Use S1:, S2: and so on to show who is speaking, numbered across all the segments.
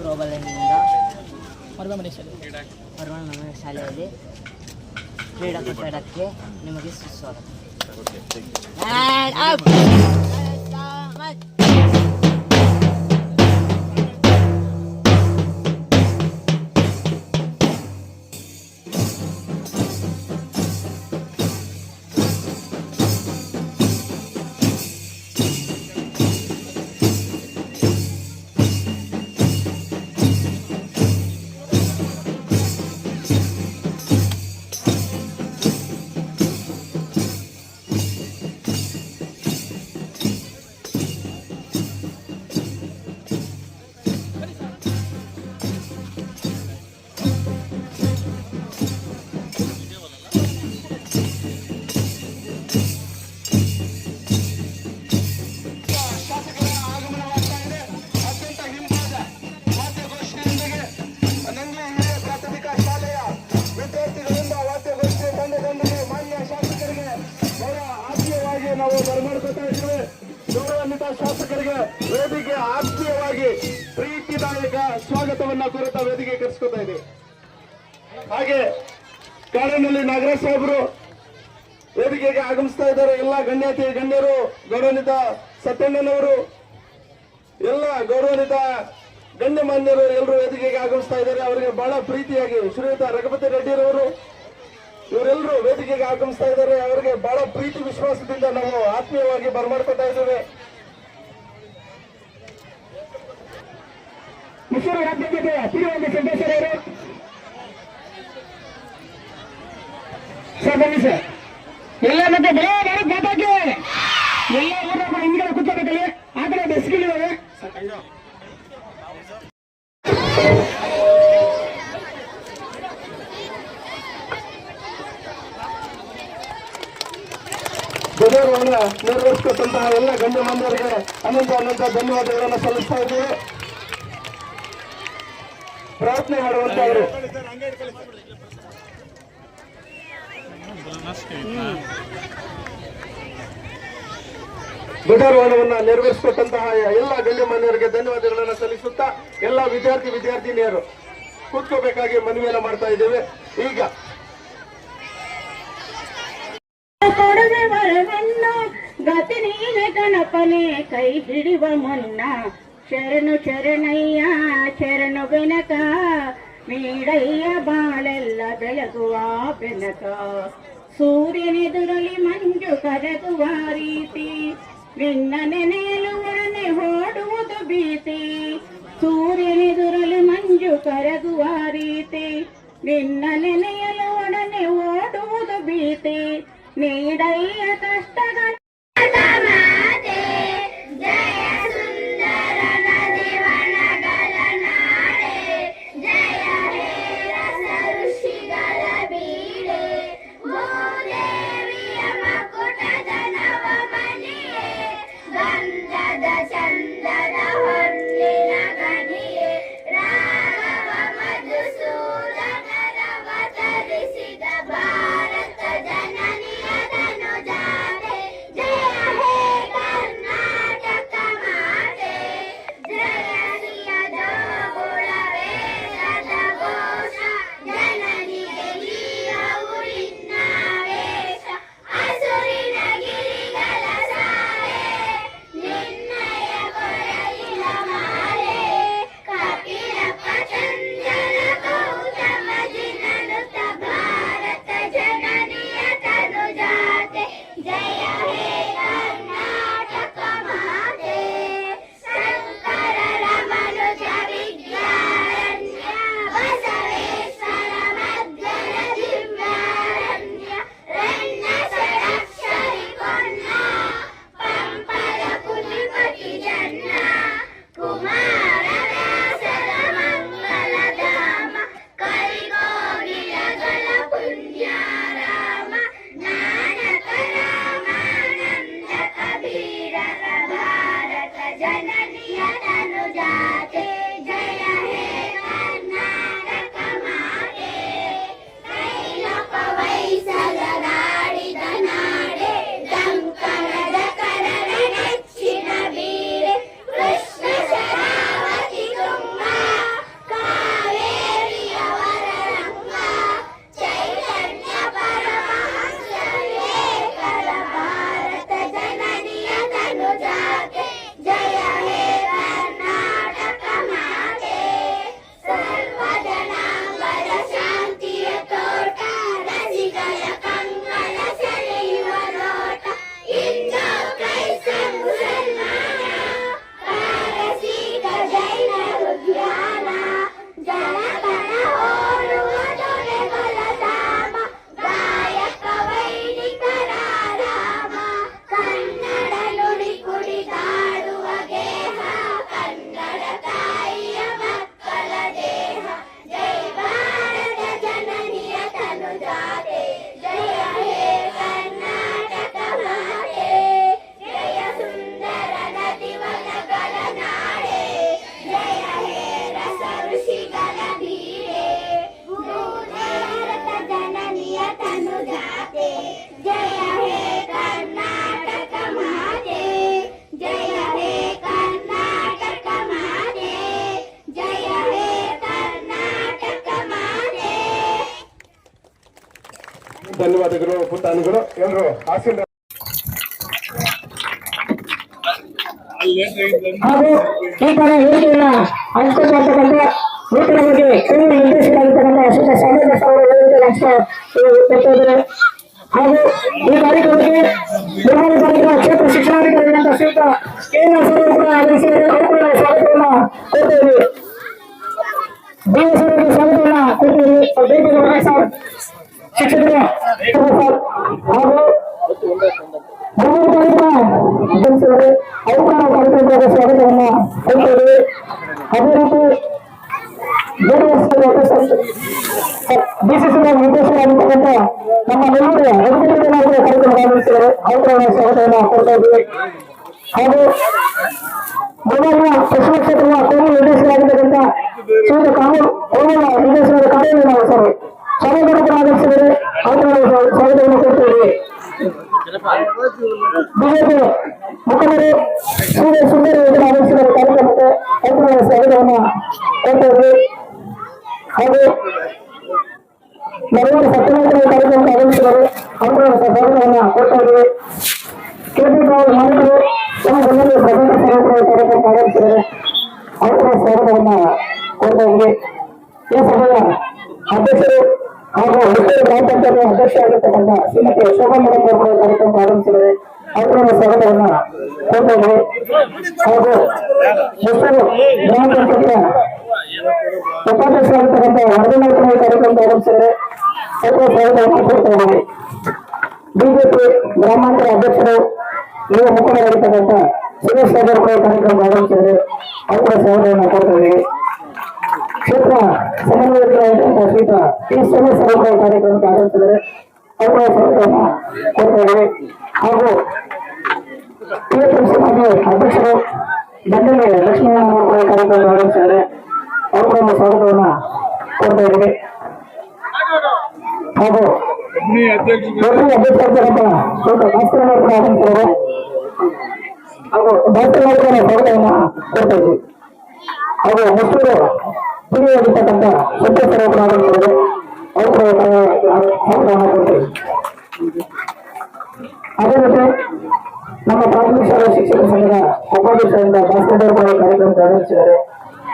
S1: ತ್ರೋಬಾಲಿನಿಂದ ಮರಬಮನೆ ಶಾಲೆ
S2: ಮರಬಮನೆ ಶಾಲೆಯಲ್ಲಿ ಕ್ರೀಡಾಕೂಟಕ್ಕೆ ನಿಮಗೆ ಸುಸ್ವಾಗತ.
S3: ವೇದಿಕೆ ಆತ್ಮೀಯವಾಗಿ ಪ್ರೀತಿದಾಯಕ ಸ್ವಾಗತವನ್ನ ಕೋರುತ್ತಾ ವೇದಿಕೆ ಕರೆಸ್ಕೊತಾ ಇದೆ. ಹಾಗೆ ಕಾಡಿನಲ್ಲಿ ನಾಗರಾಜ್ ಸಾಹೇಬರು ವೇದಿಕೆಗೆ ಆಗಮಿಸ್ತಾ ಇದ್ದಾರೆ. ಎಲ್ಲ ಗಣ್ಯಾತಿ ಗಣ್ಯರು, ಗೌರವಾನ್ವಿತ ಸತ್ಯಣ್ಣನವರು, ಎಲ್ಲ ಗೌರವಾನ್ವಿತ ಗಣ್ಯಮಾನ್ಯರು ಎಲ್ಲರೂ ವೇದಿಕೆಗೆ ಆಗಮಿಸ್ತಾ ಇದ್ದಾರೆ. ಅವರಿಗೆ ಬಹಳ ಪ್ರೀತಿಯಾಗಿ ಶ್ರೀಯುತ ರಘುಪತಿ ರೆಡ್ಡಿರವರು ಇವರೆಲ್ಲರೂ ವೇದಿಕೆಗೆ ಆಗಮಿಸ್ತಾ ಇದ್ದಾರೆ. ಅವರಿಗೆ ಬಹಳ ಪ್ರೀತಿ ವಿಶ್ವಾಸದಿಂದ ನಾವು ಆತ್ಮೀಯವಾಗಿ ಬರಮಾಡ್ಕೊತಾ ಇದ್ದೇವೆ. ಮೈಸೂರು ರಾಜ್ಯಕ್ಕೆ ತಿರುವಂತ ಸಿದ್ದೇಶ್ವರ ಅವರು. ಸರ್, ಬನ್ನಿ ಎಲ್ಲ ಮತ್ತೆ ಬರೋ ಭಾರತ್ ಮಾತಾಕ್ಕೆ ಎಲ್ಲ ಊರಪ್ಪ ಹಿಂದ್ಗಡೆ ಕೂತ್ಕೋಬೇಕಲ್ಲಿ. ಆ ಕಡೆ ಡೆಸ್ಕ್ಗಳಿದಾವೆ ಧ್ವಜಾರೋಹಣ ನೆರವೇರಿಸಿಕೊಟ್ಟಂತಹ ಎಲ್ಲ ಗಣ್ಯಮಾನ್ಯರಿಗೆ ಅನಂತ ಅನಂತ ಧನ್ಯವಾದಗಳನ್ನು ಸಲ್ಲಿಸ್ತಾ ಇದ್ದೇವೆ. ಪ್ರಾರ್ಥನೆ ಮಾಡುವಂತವರು. ಧ್ವಜಾರೋಹಣವನ್ನ ನೆರವೇರಿಸಿಕೊಟ್ಟಂತಹ ಎಲ್ಲ ಗಣ್ಯಮಾನ್ಯರಿಗೆ ಧನ್ಯವಾದಗಳನ್ನು ಸಲ್ಲಿಸುತ್ತಾ ಎಲ್ಲ ವಿದ್ಯಾರ್ಥಿ ವಿದ್ಯಾರ್ಥಿನಿಯರು ಕೂತ್ಕೋಬೇಕಾಗಿ ಮನವಿಯನ್ನ ಮಾಡ್ತಾ ಇದ್ದೇವೆ. ಈಗ
S4: ಗತಿ ನೀನೆ ಗಣಪನೆ ಕೈ ಹಿಡಿವ ಮುನ್ನ ಶರಣು ಶರಣಯ್ಯ ಶರಣು ಬೆನಕ. ನೀಡಯ್ಯ ಬಾಳೆಲ್ಲ ಬೆಳಗುವ ಬೆನಕ. ಸೂರ್ಯನೆದುರಲಿ ಮಂಜು ಕರಗುವ ರೀತಿ. ನಿನ್ನ ನೆನೆಯಲು ಒಡನೆ ಓಡುವುದು ಭೀತಿ. ಸೂರ್ಯನೆದುರಲಿ ಮಂಜು ಕರಗುವ ರೀತಿ. ನಿನ್ನ ನೆನೆಯಲು ಒಡನೆ ಓಡುವುದು ಭೀತಿ. ನೀಡಯ್ಯ ಕಷ್ಟಗಳ
S3: ಪುಟಾಣಿಗಳು ಎಲ್ಲರೂ
S1: ಹಾಗೂ ಈ ತರ ವೇದಿಕೆಯನ್ನ ಹಂಚಿಕೊಂಡಿರ್ತಕ್ಕಂಥ ನೂತನ ಬಗ್ಗೆ ಕೇಂದ್ರ ನಿರ್ದೇಶಕರಾಗಿರ್ತಕ್ಕಂಥ ಅಶೋಕ ಈ ಕಾರ್ಯಕ್ರಮಕ್ಕೆ ಕಾರ್ಯಕ್ರಮ ಕ್ಷೇತ್ರ ಶಿಕ್ಷಣಾಧಿಕಾರಿಗಳಂತ ಶ್ರೀಯುತ ಕೆ ಸರ್ ಕೂಡ ಶಿಕ್ಷಕರು ಸರ್ ಹಾಗೂ ಮೂರು ಕಾರ್ಯಕ್ರಮ ನಡೆಸಿದ್ದಾರೆ ಅವರು ಕೂಡ ನಾವು ಕಾರ್ಯಕ್ರಮದ ಸ್ವಾಗತವನ್ನ ಕೊಡ್ತೇವೆ ಅದೇ ರೀತಿ ಬಿಸಿಸಿ ನಿರ್ದೇಶಕರಾಗಿರ್ತಕ್ಕಂಥ ನಮ್ಮ ನೆಲ್ಲೂರಿನ ವೆಂಕಟೇಶ್ವರ ಕಾರ್ಯಕ್ರಮ ಆಗಮಿಸಿದ್ದಾರೆ ಅವರು ಕೂಡ ನಾವು ಸ್ವಾಗತವನ್ನ ಕೊಡ್ತಾ ಇದ್ದೀವಿ ಹಾಗೂ ಬೆಂಗಳೂರಿನ ಪಶ್ಚಿಮ ಕ್ಷೇತ್ರದ ಕೋಮಲ್ ನಿರ್ದೇಶಕರಾಗಿರ್ತಕ್ಕಂಥ ಶ್ರೀಯುತ ಕಾನೂನು ಕೋಮಲ ನಿರ್ದೇಶಕರ ಕಾರ್ಯವನ್ನು ನಾವು ಸರ್ ಸಭೆಗಳು ಕೂಡ ಆಗಮಿಸಿದ್ದಾರೆ ಅವರು ಕೂಡ ನಾವು ಸ್ವಾಗತವನ್ನು ಕೊಡ್ತಾ ಇದ್ದೀವಿ ಬಿಜೆಪಿ ಮುಖಂಡರು ಶ್ರೀ ಸುಂದರ ಯೋಜನೆ ಆಗಮಿಸಿದ ಕಾರ್ಯಕ್ರಮಕ್ಕೆ ಅವರ ಸ್ವಾಗತವನ್ನ ಕೊಡ್ತಾ ಇದ್ವಿ ಹಾಗೂ ಸತ್ಯನಾರಾಯಣ ಕಾರ್ಯಕ್ರಮಕ್ಕೆ ಆಗಮಿಸಿದರು ಅವರ ಸ್ವಾಗತವನ್ನ ಕೊಡ್ತಾ ಇದ್ವಿ ಕೆಪಿ ರಾವ್ ಮಾಲೀಕರು ಕಾರ್ಯಕ್ರಮಕ್ಕೆ ಆಗಮಿಸಿದ್ದಾರೆ ಸ್ವಾಗತವನ್ನ ಕೊಡ್ತಾ ಸಭೆಯ ಅಧ್ಯಕ್ಷರು ಹಾಗೂ ಹುಡುಗರು ಗ್ರಾಮ ಪಂಚಾಯತ್ ಅಧ್ಯಕ್ಷ ಆಗಿರ್ತಕ್ಕಂಥ ಶ್ರೀಮತಿ ಶೋಭಾ ಮೇಡಮ್ ಅವರು ಕೂಡ ಕಾರ್ಯಕ್ರಮಕ್ಕೆ ಆಗಮಿಸಿದ್ದಾರೆ ಅವರ ಸ್ವಾಗತವನ್ನ ಕೊಡ್ತಾ ಇದ್ವಿ ಹಾಗೂ ಹೆಸರು ಗ್ರಾಮ ಪಂಚಾಯತ್ನ ಉಪಾಧ್ಯಕ್ಷರಾಗಿರ್ತಕ್ಕಂಥ ವರದನಾಥ್ ಕಾರ್ಯಕ್ರಮಕ್ಕೆ ಆಗಮಿಸಿದ್ದಾರೆ ಕೊಡ್ತಾ ಇದ್ದೀವಿ ಬಿಜೆಪಿ ಗ್ರಾಮಾಂತರ ಅಧ್ಯಕ್ಷರು ಯುವ ಮುಖಂಡರಾಗಿರ್ತಕ್ಕಂಥ ಸುರೇಶ್ ಸಾಗರ್ ಕೂಡ ಕಾರ್ಯಕ್ರಮ ಆಗಮಿಸಿದ್ದಾರೆ ಅವರ ಸ್ವಾಗತವನ್ನು ಕೊಡ್ತಾ ಇದ್ದೀವಿ ಕ್ಷೇತ್ರ ಸಮನ್ವಯಕರಾಗಿರ್ತಕ್ಕಂಥ ಶ್ರೀತ ಈ ಸುರೇಶ್ ಅವರು ಕಾರ್ಯಕ್ರಮ ಆಗಮಿಸಿದ್ದಾರೆ. ಅವರ ಸ್ವಾಗತವನ್ನು ಕೊಡ್ತಾ ಹಾಗೂ ಟಿಎಸ್ಎಂಸಿ ಮಾಜಿ ಅಧ್ಯಕ್ಷರು ಬಂಡಲೆ ಲಕ್ಷ್ಮೀನಾರಾಯಣ ಕಾರ್ಯಕ್ರಮ ಸ್ವಾಗತವನ್ನು ಅವರು ಸ್ವಾಗತವನ್ನ ಕೊಡ್ತಾ ಇದ್ದೀವಿ ಹಾಗೂ ಡಾಕ್ಟರ್ ಅವರು ಕೂಡ ಆಗಮಿಸಿದ್ದಾರೆ ಹಾಗೂ ಡಾಕ್ಟರ್ ಸ್ವಾಗತವನ್ನ ಕೊಡ್ತಾ ಇದ್ದೀವಿ ಹಾಗೂ ಸತ್ಯೇಶ್ವರ ಅವರು ಕೂಡ ಆಗಮಿಸಿದ್ದಾರೆ ಅವರು ಸ್ವಾಗತವನ್ನ ಕೊಡ್ತೀವಿ. ಅದೇ ರೀತಿ ನಮ್ಮ ಪ್ರಾಥಮಿಕ ಶಾಲಾ ಶಿಕ್ಷಕ ಸಂಘದ ಉಪಾಧ್ಯಕ್ಷರಿಂದ ಭಾಸ್ಕರ್ ಅವರು ಕೂಡ ಕಾರ್ಯಕ್ರಮಕ್ಕೆ ಆಗಮಿಸಿದ್ದಾರೆ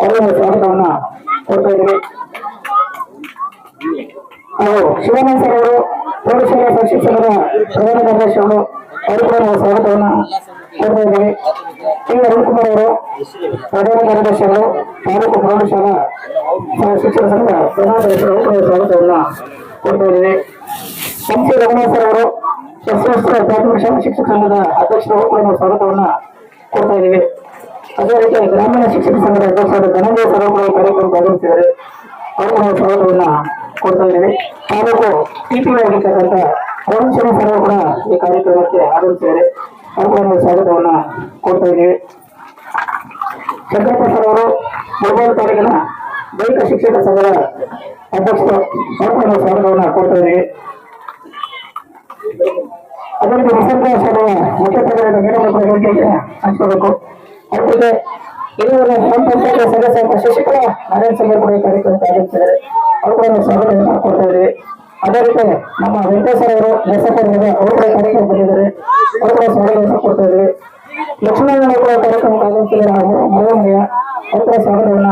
S1: ಅವರ ಸ್ವಾಗತವನ್ನ ಕೊಡ್ತಾ ಇದ್ದೀವಿ ಹಾಗೂ ಶಿವಾನಂದ ಸರ್ ಅವರು ಪ್ರೌಢಶಾಲಾ ಶಿಕ್ಷಕರ ಪ್ರಧಾನ ಕಾರ್ಯದರ್ಶಿಗಳು ಅವರು ಕೂಡ ನಾವು ಸ್ವಾಗತವನ್ನ ಕೊಡ್ತಾ ಇದ್ದೀವಿ ಟಿ ಅರುಣ್ ಕುಮಾರ್ ಅವರು ಪ್ರಧಾನ ಕಾರ್ಯದರ್ಶಿಗಳು, ತಾಲೂಕು ಪ್ರೌಢಶಾಲಾ ಶಿಕ್ಷಣ ಸಂಘದ ಪ್ರಧಾನ ಸ್ವಾಗತವನ್ನು ಕೊಡ್ತಾ ಇದ್ದೀವಿ ಸಂಸದ ರಘುನಾಥ್ ಸರ್ ಅವರು ಶಸ್ತ್ರಾಸ್ತ್ರ ಪ್ರಾಥಮಿಕ ಶಾಲಾ ಶಿಕ್ಷಕ ಸಂಘದ ಅಧ್ಯಕ್ಷರು ಕೂಡ ನಾವು ಸ್ವಾಗತವನ್ನ ಕೊಡ್ತಾ ಇದ್ದೀವಿ. ಅದೇ ರೀತಿ ಗ್ರಾಮೀಣ ಶಿಕ್ಷಕ ಸಂಘದ ಅಧ್ಯಕ್ಷರಾದ ಧನಂಜಯ ಸರ್ ಕಾರ್ಯಕ್ರಮ ಕೂಡ ಈ ಕಾರ್ಯಕ್ರಮಕ್ಕೆ ಆಗಮಿಸಿದ್ದಾರೆ ಅವರು ನಾವು ಸ್ವಾಗತವನ್ನ ಕೊಡ್ತಾ ಇದ್ದೀವಿ. ತಾಲೂಕು ಟಿಪಿ ಆಗಿರ್ತಕ್ಕಂಥ ಸರ್ ಅವರು ಕೂಡ ಈ ಕಾರ್ಯಕ್ರಮಕ್ಕೆ ಆಗಮಿಸಿದ್ದಾರೆ. ಅವರು ಕೂಡ ನಾವು ಸ್ವಾಗತವನ್ನ ಕೊಡ್ತಾ ಇದ್ದೀವಿ. ಚಂದ್ರಪ್ಪ ಸರ್ ಅವರು ಮೊಬೈಲ್ ತಾಲೂಕಿನ ದೈಹಿಕ ಶಿಕ್ಷಕ ಸಂಘದ ಅಧ್ಯಕ್ಷರು ಸಂಪೂರ್ಣ ಸ್ವಾಗತವನ್ನ ಕೊಡ್ತಾ ಇದ್ದೀವಿ ಅದರಲ್ಲಿ ವಸಂತ ಶಾಲೆಯ ಮೇಡಮ್ ವೇದಿಕೆಗೆ ಹಂಚ್ಕೋಬೇಕು. ಅದಕ್ಕೆ ಇರುವವರ ಗ್ರಾಮ ಪಂಚಾಯತ್ ಸದಸ್ಯ ಶಶಿಕಲಾ ನಾರಾಯಣ ಸಂಘ ಕೂಡ ಕಾರ್ಯಕ್ರಮ ಆಗಮಿಸಿದ್ದಾರೆ ಅವರು ಕೂಡ ಸ್ವಾಗತವನ್ನು ಕೊಡ್ತಾ ಇದ್ದೀವಿ. ಅದೇ ರೀತಿ ನಮ್ಮ ವೆಂಕಟೇಶ್ವರ ಅವರು ನರಸಪ್ಪನಿಗೆ ಅವರು ಕೂಡ ಕಾರ್ಯಕ್ರಮ ಬಂದಿದ್ದಾರೆ. ಅವರು ಕೂಡ ಸ್ವಾಗತವನ್ನು ಕೊಡ್ತಾ ಇದ್ದೀವಿ. ಲಕ್ಷ್ಮೀನಾರಾಯಣ ಕೂಡ ಕಾರ್ಯಕ್ರಮಕ್ಕೆ ಅವರು ಸ್ವಾಗತವನ್ನ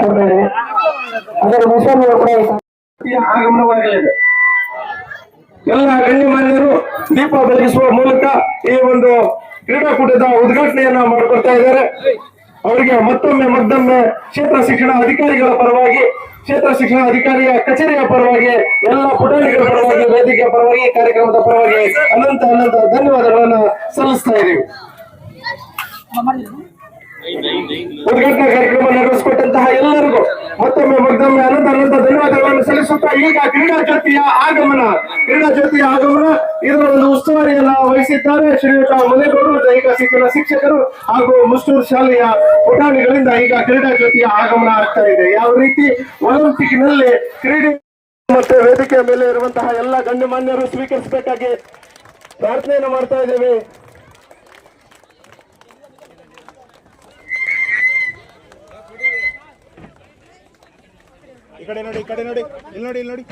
S1: ಕೊಡ್ತಾರೆ ಅದರ
S3: ಆಗಮನವಾಗಲಿದೆ ಎಲ್ಲ ಗಣ್ಯಮಾನ್ಯರು ದೀಪ ಬೆಳಗಿಸುವ ಮೂಲಕ ಈ ಒಂದು ಕ್ರೀಡಾಕೂಟದ ಉದ್ಘಾಟನೆಯನ್ನ ಮಾಡಿಕೊಡ್ತಾ ಇದ್ದಾರೆ. ಅವರಿಗೆ ಮತ್ತೊಮ್ಮೆ ಮತ್ತೊಮ್ಮೆ ಕ್ಷೇತ್ರ ಶಿಕ್ಷಣ ಅಧಿಕಾರಿಗಳ ಪರವಾಗಿ, ಕ್ಷೇತ್ರ ಶಿಕ್ಷಣ ಅಧಿಕಾರಿಯ ಕಚೇರಿಯ ಪರವಾಗಿ, ಎಲ್ಲ ಪುಟಾಣಿಗಳ ಪರವಾಗಿ, ವೇದಿಕೆಯ ಪರವಾಗಿ, ಕಾರ್ಯಕ್ರಮದ ಪರವಾಗಿ ಅನಂತ ಅನಂತ ಧನ್ಯವಾದಗಳನ್ನ ಸಲ್ಲಿಸ್ತಾ ಇದ್ದೀವಿ. ಉದ್ಘಾಟನಾ ಕಾರ್ಯಕ್ರಮ ನಡೆಸಿಕೊಟ್ಟಂತಹ ಎಲ್ಲರಿಗೂ ಮತ್ತೊಮ್ಮೆ ಮತ್ತೊಮ್ಮೆ ಅನಂತ ಅನಂತ ಧನ್ಯವಾದಗಳನ್ನು ಸಲ್ಲಿಸುತ್ತಾ ಈಗ ಕ್ರೀಡಾ ಜ್ಯೋತಿಯ ಆಗಮನ. ಕ್ರೀಡಾ ಜ್ಯೋತಿಯ ಆಗಮನ. ಇದರ ಒಂದು ಉಸ್ತುವಾರಿಯನ್ನ ವಹಿಸಿದ್ದಾರೆ ಶ್ರೀಯುತ ಮುನೇಗೌಡರು ದೈಹಿಕ ಶಿಕ್ಷಣ ಶಿಕ್ಷಕರು ಹಾಗೂ ಮುಸ್ಟೂರು ಶಾಲೆಯ ಪುಟಾಣಿಗಳಿಂದ ಈಗ ಕ್ರೀಡಾ ಜ್ಯೋತಿಯ ಆಗಮನ ಆಗ್ತಾ ಇದೆ. ಯಾವ ರೀತಿ ಒಲಿಂಪಿಕ್ನಲ್ಲಿ ಕ್ರೀಡೆ ಮತ್ತೆ ವೇದಿಕೆಯ ಮೇಲೆ ಇರುವಂತಹ ಎಲ್ಲ ಗಣ್ಯಮಾನ್ಯರು ಸ್ವೀಕರಿಸಬೇಕಾಗಿ ಪ್ರಾರ್ಥನೆಯನ್ನು ಮಾಡ್ತಾ ಇದ್ದೇವೆ.
S5: ಈ ಕಡೆ ನೋಡಿ, ಈ ಕಡೆ ನೋಡಿ. ಇಲ್ಲಿ ನೋಡಿ ಇಲ್ಲಿ ನೋಡಿ.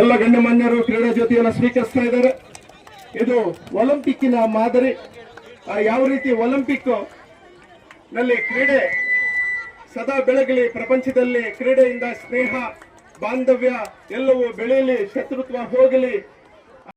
S3: ಎಲ್ಲ ಗಣ್ಯಮಾನ್ಯರು ಕ್ರೀಡಾ ಜ್ಯೋತಿಯನ್ನು ಸ್ವೀಕರಿಸ್ತಾ ಇದ್ದಾರೆ. ಇದು ಒಲಿಂಪಿಕ್ಕಿನ ಮಾದರಿ. ಯಾವ ರೀತಿ ಒಲಿಂಪಿಕ್ನಲ್ಲಿ ಕ್ರೀಡೆ ಸದಾ ಬೆಳಗಲಿ, ಪ್ರಪಂಚದಲ್ಲಿ ಕ್ರೀಡೆಯಿಂದ ಸ್ನೇಹ, ಬಾಂಧವ್ಯ ಎಲ್ಲವೂ ಬೆಳೆಯಲಿ, ಶತ್ರುತ್ವ ಹೋಗಲಿ